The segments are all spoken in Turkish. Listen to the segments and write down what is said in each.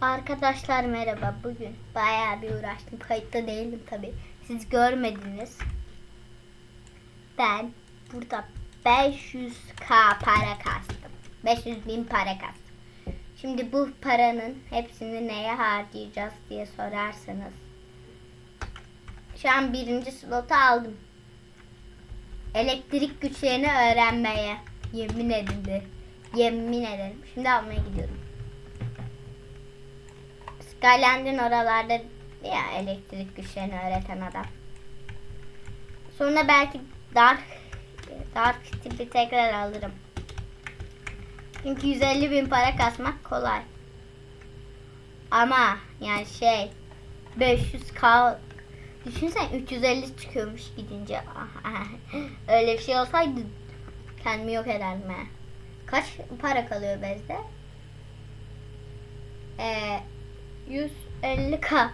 Arkadaşlar merhaba. Bugün bayağı bir uğraştım. Kayıtta değildim tabi. Siz görmediniz. Ben burada 500k para kastım. 500 bin para kastım. Şimdi bu paranın hepsini neye harcayacağız diye sorarsanız. Şu an birinci slotu aldım. Elektrik güçlerini öğrenmeye. Yemin edildi. Yemin ederim. Şimdi almaya gidiyorum. Skyland'in oralarda ya elektrik güçlerini öğreten adam. Sonra belki Dark Dark tipi tekrar alırım. Çünkü 150 bin para kasmak kolay. Ama yani şey 500k düşünsen 350 çıkıyormuş gidince. Öyle bir şey olsaydı kendimi yok ederdim. Kaç para kalıyor bezde? Ee, 150k.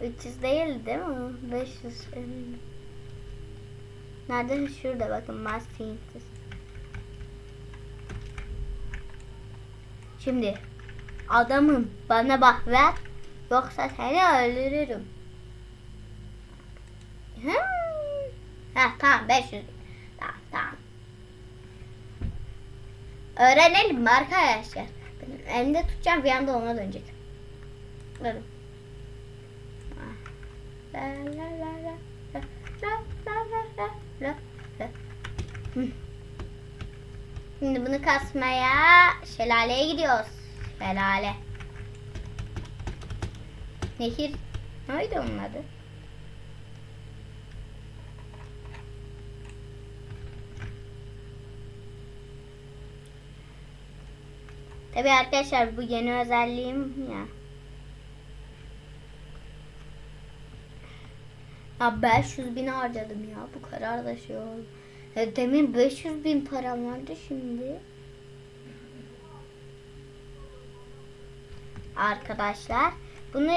300 değil değil mi? 550. Nerede? Şurada bakın Mustang. Şimdi adamım bana bak ver yoksa seni öldürürüm. Hmm. Heh, tamam 500. Tamam tamam. Öğrenelim arkadaşlar? Benim elimde tutacağım bir anda ona dönecek. Bakın. La la la la la la la la la la. Şimdi bunu kasmaya şelaleye gidiyoruz. Şelale. Nehir. Neydi onun adı? Tabi arkadaşlar bu yeni özelliğim ya. Ya 500 bin harcadım ya. Bu kadar da şey oldu. Ya demin 500 bin param vardı şimdi. Arkadaşlar bunu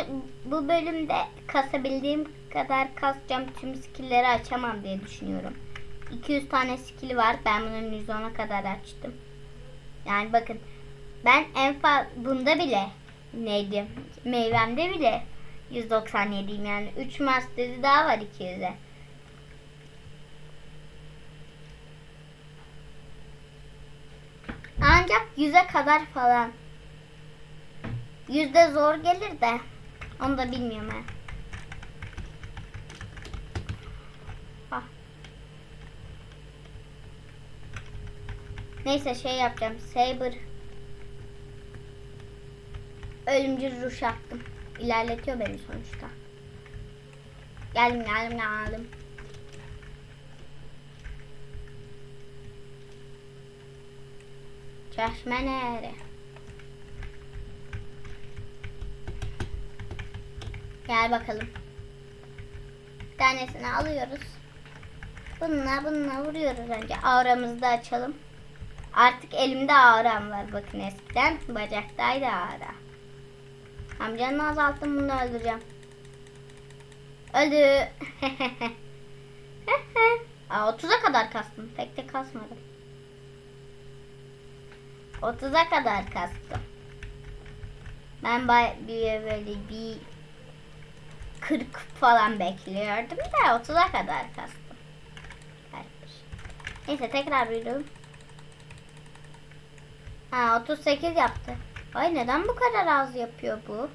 bu bölümde kasabildiğim kadar kasacağım. Tüm skill'leri açamam diye düşünüyorum. 200 tane skill var. Ben bunun 110'a kadar açtım. Yani bakın ben en fazla bunda bile neydi? Meyvemde bile 197'yim yani 3 master'ı daha var 200'e. Ancak 100'e kadar falan. Yüzde zor gelir de onu da bilmiyorum. Ah. Neyse şey yapacağım. Saber ölümcül ruş attım. İlerletiyor beni sonuçta. Geldim geldim geldim. Çeşme nere? Gel bakalım. Bir tanesini alıyoruz. Bununla bununla vuruyoruz önce. Auramızı da açalım. Artık elimde auram var. Bakın eskiden bacaktaydı aura. Amcanı azalttım bunu öldüreceğim. Öldü. Aa, 30'a kadar kastım. Pek de kasmadım. 30'a kadar kastım. Ben bir böyle bir 40 falan bekliyordum da 30'a kadar kastım. Neyse tekrar biliyorum. Ha 38 yaptı. Ay neden bu kadar az yapıyor bu?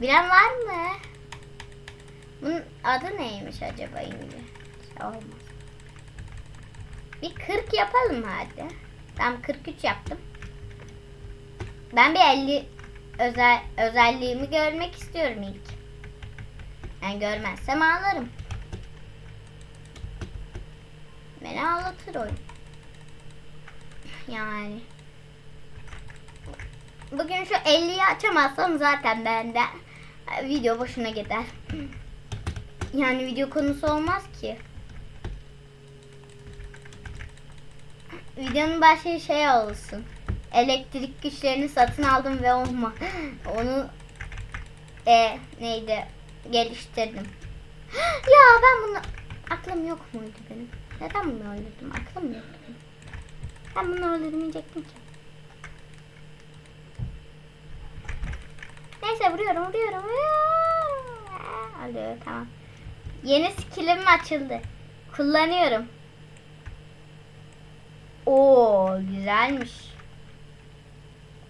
Bilen var mı? Bunun adı neymiş acaba İngilizce? Olmaz. Bir 40 yapalım hadi. Tam 43 yaptım. Ben bir 50 özel özelliğimi görmek istiyorum ilk. Yani görmezsem ağlarım. Beni ağlatır oyun. Yani. Bugün şu 50'yi açamazsam zaten bende video boşuna gider. Yani video konusu olmaz ki. Videonun başlığı şey olsun. Elektrik güçlerini satın aldım ve olma. Onu e, neydi geliştirdim. ya ben bunu aklım yok muydu benim? Neden bunu öldürdüm? Aklım benim. Ben bunu öldürmeyecektim ki. Vuruyorum vuruyorum. vuruyorum. Oluyor tamam. Yeni skillim açıldı. Kullanıyorum. Oo güzelmiş.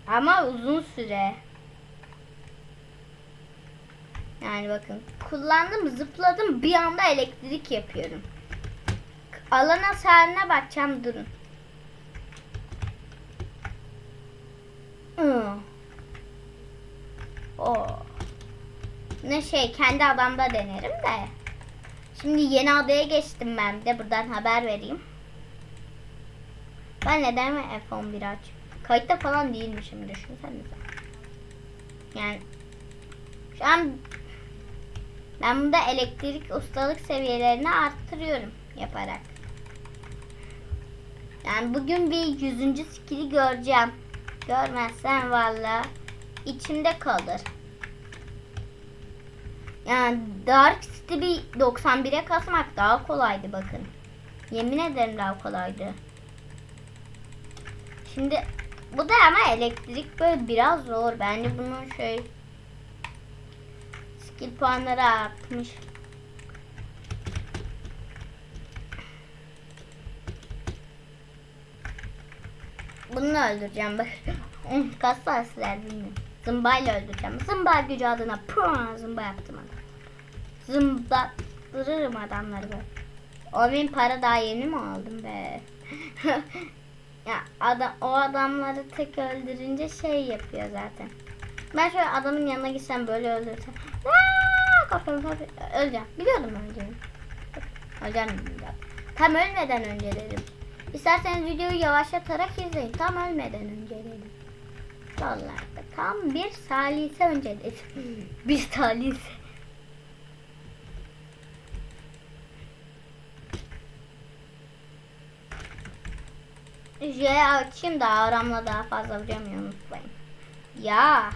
Ama uzun süre. Yani bakın kullandım zıpladım bir anda elektrik yapıyorum. Alan hasarına bakacağım durun. Hı. Oo. Ne şey kendi adamda denerim de. Şimdi yeni adaya geçtim ben de buradan haber vereyim. Ben neden mi F11 aç? Kayıtta falan değilmişim düşünsenize. Yani şu an ben bunda elektrik ustalık seviyelerini arttırıyorum yaparak. Yani bugün bir yüzüncü skill'i göreceğim. Görmezsen valla içimde kalır. Yani Dark bir 91'e kasmak daha kolaydı bakın. Yemin ederim daha kolaydı. Şimdi bu da ama elektrik böyle biraz zor. Bence bunun şey skill puanları artmış. Bunu öldüreceğim bak. Kaç saatler bilmiyorum. Zımbayla öldüreceğim. Zımba gücü adına pıh, zımba yaptım adam. Zımbattırırım adamları böyle. O bin para daha yeni mi aldım be? ya adam, o adamları tek öldürünce şey yapıyor zaten. Ben şöyle adamın yanına gitsem böyle öldürsem. Aa, kafamı kafamı öleceğim. Biliyordum öleceğimi. Öleceğim zaten. Tam ölmeden önce dedim. İsterseniz videoyu yavaşlatarak izleyin. Tam ölmeden önce dedim. Vallahi tam bir salise önce dedim. bir salise. J açayım da aramla daha fazla vuramıyor unutmayın. Ya.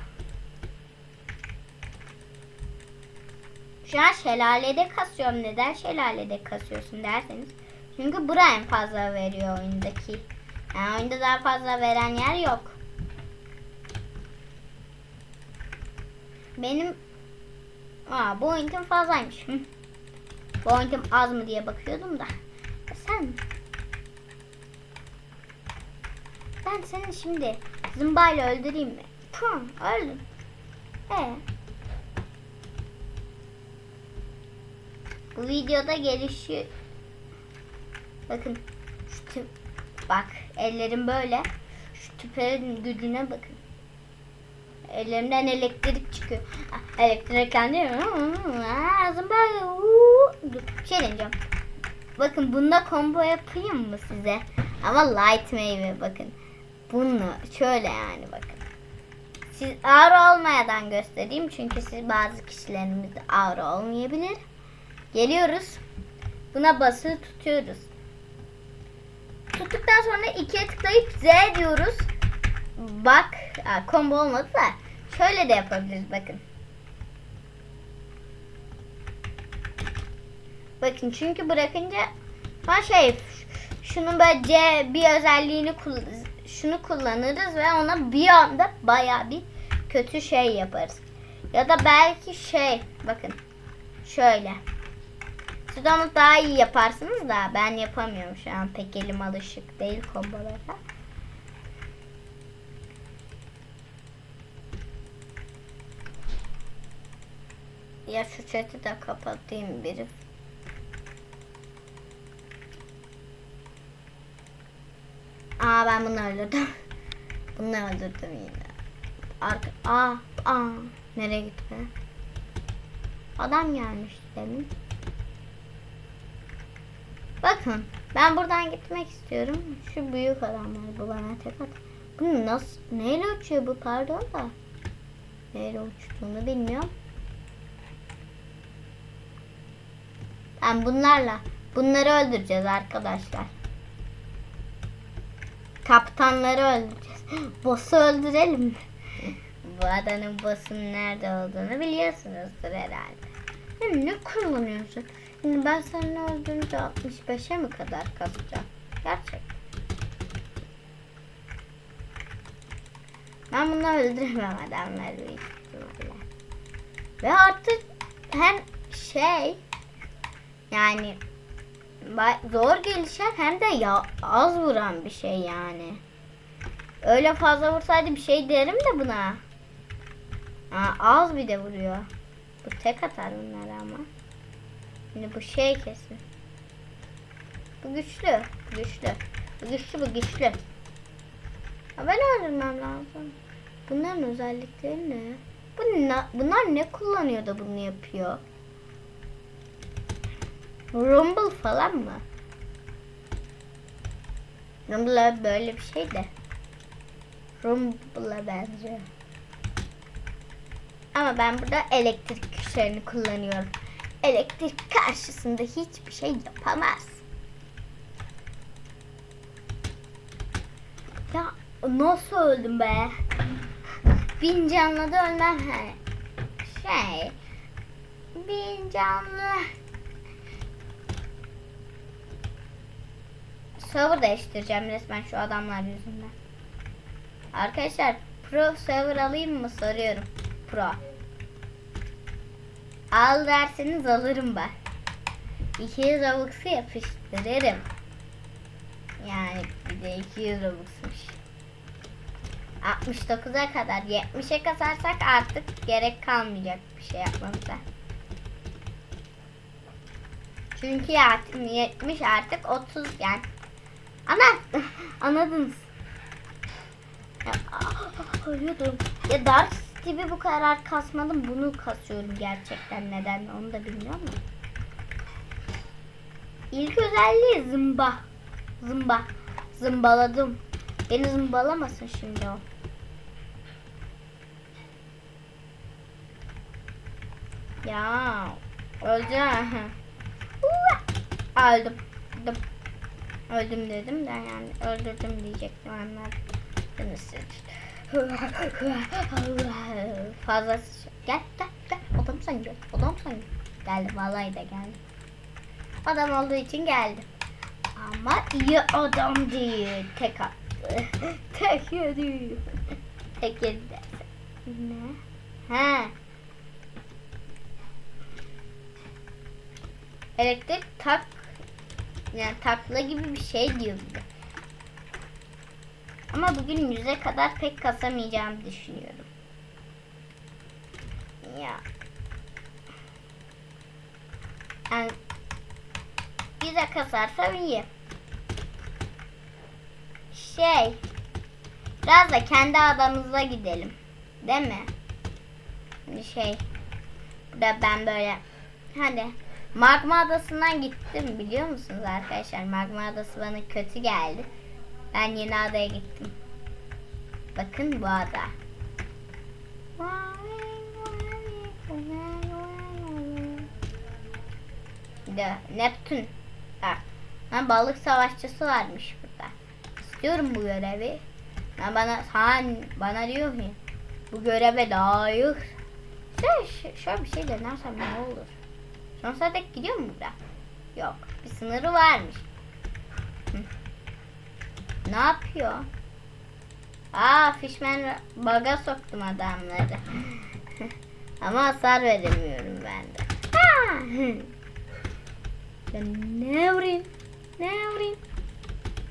Şu an şelalede kasıyorum. Neden şelalede kasıyorsun derseniz. Çünkü bura en fazla veriyor oyundaki. Yani oyunda daha fazla veren yer yok. Benim Aa, oyunum fazlaymış. Hı. Az mı diye bakıyordum da. Sen ben seni şimdi zımbayla öldüreyim mi? Pum, öldüm. Ee? Bu videoda gelişi Bakın şu tüp bak ellerim böyle. Şu tüplerin gücüne bakın. Ellerimden elektrik çıkıyor. Ah, Elektrikten değil mi? Ağzım böyle. Dur, şey deneyeceğim. Bakın bunda combo yapayım mı size? Ama light meyve bakın. Bunu şöyle yani bakın. Siz ağır olmayadan göstereyim. Çünkü siz bazı kişilerimiz ağır olmayabilir. Geliyoruz. Buna basılı tutuyoruz. Tuttuktan sonra ikiye tıklayıp Z diyoruz. Bak, combo olmadı da şöyle de yapabiliriz bakın. Bakın çünkü bırakınca ha şey şunun böyle C bir özelliğini şunu kullanırız ve ona bir anda baya bir kötü şey yaparız. Ya da belki şey bakın şöyle. Siz onu daha iyi yaparsınız da ben yapamıyorum şu an pek elim alışık değil kombolara. Ya şu chat'i de kapatayım biri. Aa ben bunu öldürdüm. Bunu öldürdüm yine. Arka aa aa nereye gitti? Adam gelmiş demin. Bakın ben buradan gitmek istiyorum. Şu büyük adamlar bu bana tek at. Bu nasıl neyle uçuyor bu pardon da. Neyle uçtuğunu bilmiyorum. Ben bunlarla bunları öldüreceğiz arkadaşlar. Kaptanları öldüreceğiz. Boss'u öldürelim mi? Bu adanın boss'un nerede olduğunu biliyorsunuzdur herhalde. Hem ne kullanıyorsun? Şimdi ben seni öldürünce 65'e mi kadar kasacağım? Gerçek. Ben bunu öldüremem adamları. Ve artık hem şey yani zor gelişen hem de ya az vuran bir şey yani. Öyle fazla vursaydı bir şey derim de buna. Aa, az bir de vuruyor. Bu tek atar bunları ama. Şimdi bu şey kesin. Bu güçlü. Bu güçlü. Bu güçlü bu güçlü. Ha, ben öldürmem lazım. Bunların özellikleri ne? Bu ne? Bunlar ne kullanıyor da bunu yapıyor? Rumble falan mı? Rumble böyle bir şey de. Rumble'a benziyor. Ama ben burada elektrik güçlerini kullanıyorum. Elektrik karşısında hiçbir şey yapamaz. Ya nasıl öldüm be? Bin canlı da ölmem. Şey. Bin canlı. Server değiştireceğim resmen şu adamlar yüzünden. Arkadaşlar pro server alayım mı soruyorum. Pro. Al derseniz alırım ben. İki Robux'u yapıştırırım. Yani bir de 200 Robux'muş. 69'a kadar 70'e kasarsak artık gerek kalmayacak bir şey yapmamıza. Çünkü ya 70 artık 30 yani. Ana anladınız. Ya, ah. Ya Dark Steve'i bu kadar kasmadım. Bunu kasıyorum gerçekten. Neden onu da bilmiyorum ama. İlk özelliği zımba. Zımba. Zımbaladım. Beni zımbalamasın şimdi o. Ya öleceğim. Öldüm. Öldüm. Öldüm dedim de yani öldürdüm diyecektim onlar. Fazla gel gel gel adam gel adam gel. Geldi vallahi de geldi. Adam olduğu için geldi. Ama iyi adam değil. Tek attı. Tek yedi. Tek yedi. Ne? He. Elektrik tak yani takla gibi bir şey diyor bir de. Ama bugün yüze kadar pek kasamayacağımı düşünüyorum. Ya. Yani yüze kasarsam iyi. Şey. Biraz da kendi adamımıza gidelim. Değil mi? Şimdi şey. Burada ben böyle. Hadi. Magma adasından gittim biliyor musunuz arkadaşlar? Magma adası bana kötü geldi. Ben yeni adaya gittim. Bakın bu ada. De Neptün. Ha. Ha, balık savaşçısı varmış burada. İstiyorum bu görevi. Ha, bana sen bana diyor ki bu göreve layık. Şöyle, şöyle bir şey denersem ne olur? Sonsuza dek gidiyor mu burada? Yok. Bir sınırı varmış. Hı. Ne yapıyor? Aa Fishman baga soktum adamları. Ama hasar veremiyorum ben de. Ben ne vurayım? Ne vurayım?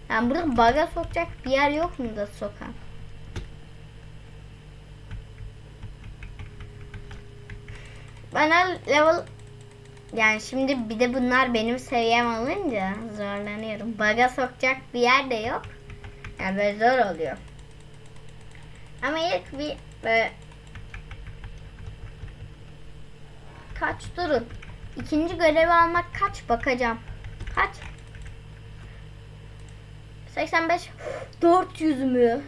Yani burada baga sokacak bir yer yok mu da sokan? Bana level yani şimdi bir de bunlar benim seviyem olunca zorlanıyorum. Baga sokacak bir yer de yok. Yani böyle zor oluyor. Ama ilk bir böyle kaç durun. İkinci görevi almak kaç bakacağım. Kaç? 85 400 mü?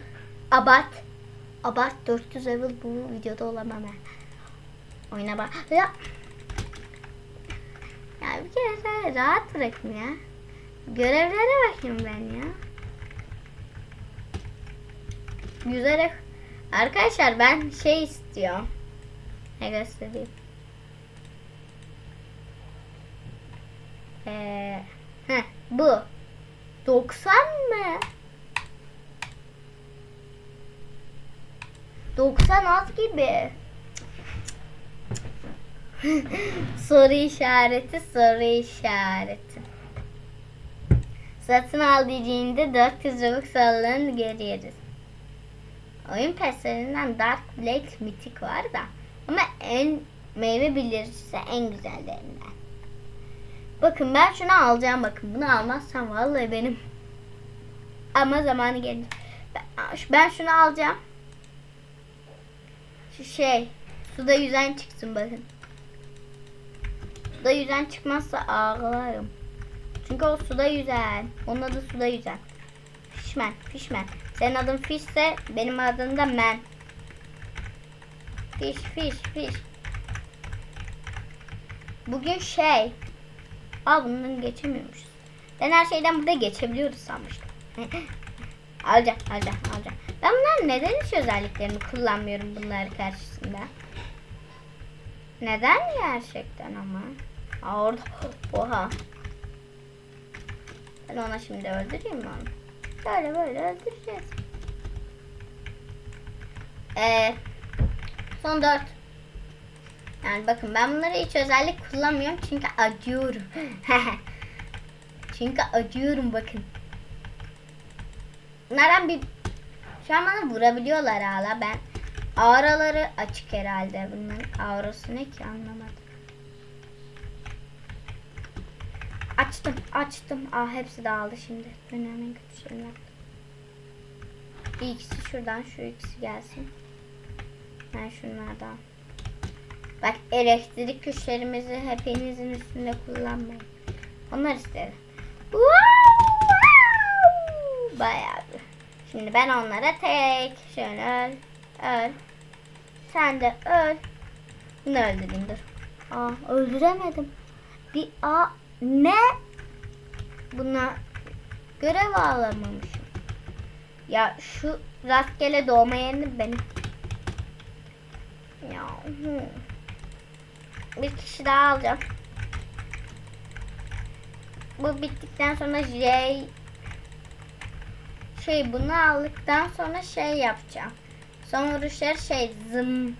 Abart. Abart 400 level bu videoda olamam ben. Oyuna bak. Ya. Bir kere rahat bırakın ya. Görevlere bakayım ben ya. Yüzerek. Arkadaşlar ben şey istiyorum. Ne göstereyim. Ee, heh, bu. 90 mı? 90 az gibi. soru işareti, soru işareti. Satın al diyeceğinde 400 Robux sallarını görüyoruz. Oyun peslerinden Dark Black Mythic var da. Ama en meyve bilirse en güzellerinden. Bakın ben şunu alacağım bakın. Bunu almazsam vallahi benim. Ama zamanı. Ben, ben şunu alacağım. Şu şey. Suda yüzen çıksın bakın. Suda yüzen çıkmazsa ağlarım. Çünkü o suda yüzen. Onun adı suda yüzen. Fishman, Fishman. Senin adın Fish'se benim adım da Man. Fish, fish, fish. Bugün şey. Aa bundan geçemiyormuşuz. Ben her şeyden burada geçebiliyoruz sanmıştım. alacağım, alacağım, alacağım. Ben bunların neden hiç özelliklerini kullanmıyorum bunlar karşısında? Neden gerçekten ama? Aa orada. Oha. Ben ona şimdi öldüreyim mi onu? Böyle böyle öldüreceğiz. Ee, son dört. Yani bakın ben bunları hiç özellik kullanmıyorum çünkü acıyorum. çünkü acıyorum bakın. Bunlardan bir şu an bana vurabiliyorlar hala ben. Auraları açık herhalde bunların. Aurası ne ki anlamadım. Açtım, açtım. Ah hepsi dağıldı şimdi. Dünyanın en kötü şeyini yaptım. Bir ikisi şuradan, şu ikisi gelsin. Ben şunlardan. Bak elektrik güçlerimizi hepinizin üstünde kullanmayın. Onlar istedi. Bayağı. Şimdi ben onlara tek şöyle öl, öl. Sen de öl. Bunu öldüreyim dur. Aa öldüremedim. Bir a ne? Buna görev alamamışım. Ya şu rastgele doğma yerini benim. Ya. Bir kişi daha alacağım. Bu bittikten sonra J şey bunu aldıktan sonra şey yapacağım. Son vuruşları şey zım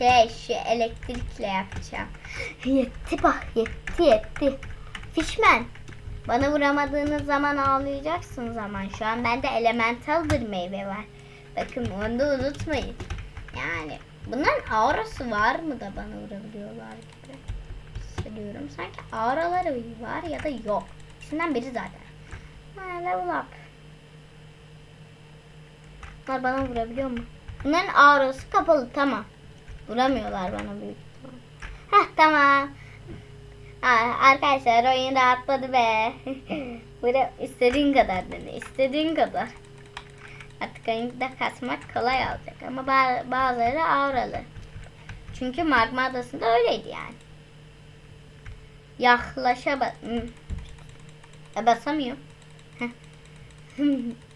şey şu elektrikle yapacağım. yetti bak yetti yetti. Fishman bana vuramadığınız zaman ağlayacaksın zaman. Şu an bende elemental bir meyve var. Bakın onu da unutmayın. Yani bunların aurası var mı da bana vurabiliyorlar gibi hissediyorum. Sanki auraları var ya da yok. İkisinden biri zaten. Ha, level up. Bunlar bana vurabiliyor mu? Bunların aurası kapalı tamam. Vuramıyorlar bana büyük ihtimal. Heh tamam. Arkadaşlar oyun rahatladı be. Böyle istediğin kadar dedi. istediğin kadar. Artık oyunda kasmak kolay olacak ama ba- bazıları auralı. Çünkü magma adasında öyleydi yani. Yaklaşa bas... Hmm. E, basamıyorum.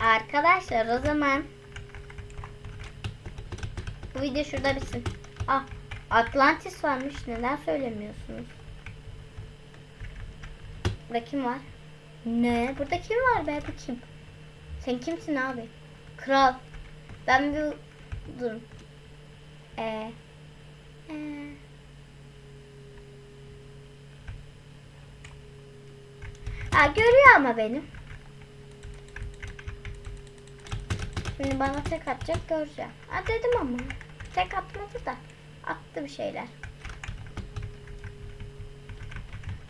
Arkadaşlar o zaman bu video şurada bitsin. Ah Atlantis varmış. Neden söylemiyorsunuz? Burada kim var? Ne? Burada kim var be? Bu kim? Sen kimsin abi? Kral. Ben bir dur. Ee, ee. Ha görüyor ama benim. Şimdi bana tek atacak göreceğim. Ha dedim ama. Tek atmadı da. Attı bir şeyler.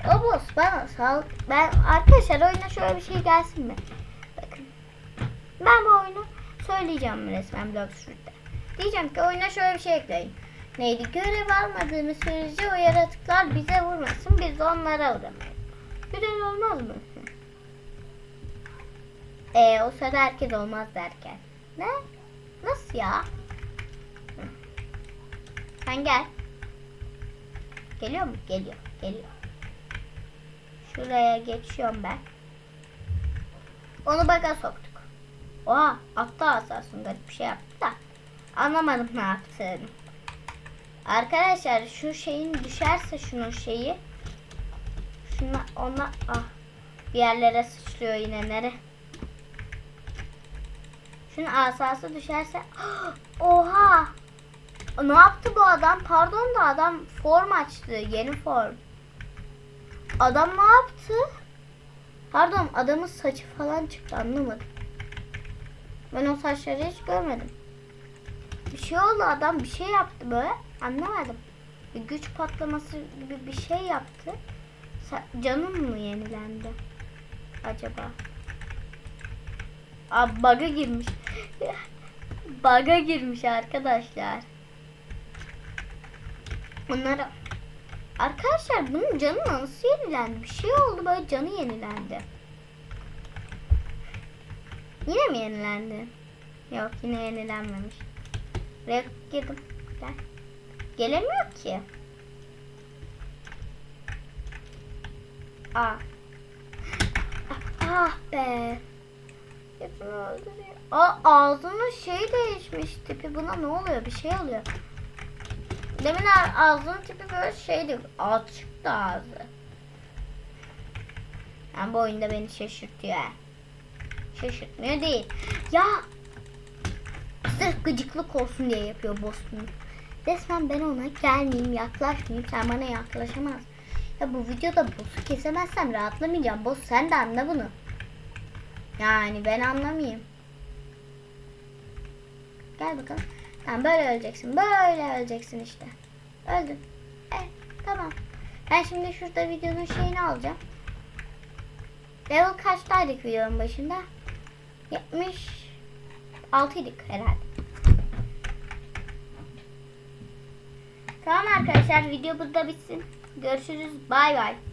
O boss bana sal. Ben arkadaşlar oyuna şöyle bir şey gelsin mi? Bakın. Ben bu oyunu söyleyeceğim resmen Block Street'te. Diyeceğim ki oyuna şöyle bir şey ekleyin. Neydi? Görev almadığımız sürece o yaratıklar bize vurmasın. Biz onlara vuramayız. Güzel olmaz mı? Ee, o sırada herkes olmaz derken. Ne? Nasıl ya? Sen gel. Geliyor mu? Geliyor. Geliyor. Şuraya geçiyorum ben. Onu baga soktuk. Oha attı asasın garip bir şey yaptı da. Anlamadım ne yaptığını. Arkadaşlar şu şeyin düşerse şunun şeyi. Şuna ona ah bir yerlere sıçrıyor yine nere. Şunun asası düşerse Oha! Ne yaptı bu adam? Pardon da adam form açtı. Yeni form. Adam ne yaptı? Pardon adamın saçı falan çıktı anlamadım. Ben o saçları hiç görmedim. Bir şey oldu adam bir şey yaptı böyle anlamadım. Bir güç patlaması gibi bir şey yaptı. Sa- Canım mı yenilendi? Acaba? Aa bug'a girmiş. bug'a girmiş arkadaşlar. Bunlara Arkadaşlar bunun canı nasıl yenilendi? Bir şey oldu böyle canı yenilendi. Yine mi yenilendi? Yok yine yenilenmemiş. Buraya girdim. Gel. Gelemiyor ki. Aa. Ah be. Hepsini öldürüyor. Aa ağzının şey değişmiş tipi. Buna ne oluyor? Bir şey oluyor. Demin ağzının tipi böyle şeydi. Açıktı ağzı. Yani bu oyunda beni şaşırtıyor. Şaşırtmıyor değil. Ya sırf gıcıklık olsun diye yapıyor boss bunu. Resmen ben ona gelmeyeyim yaklaşmayayım sen bana yaklaşamaz. Ya bu videoda boss'u kesemezsem rahatlamayacağım. Boss sen de anla bunu. Yani ben anlamayayım. Gel bakalım. Tamam böyle öleceksin. Böyle öleceksin işte. Öldün. Evet tamam. Ben şimdi şurada videonun şeyini alacağım. Level kaçtaydık videonun başında? 76 idik herhalde. Tamam arkadaşlar video burada bitsin. Görüşürüz. Bay bay.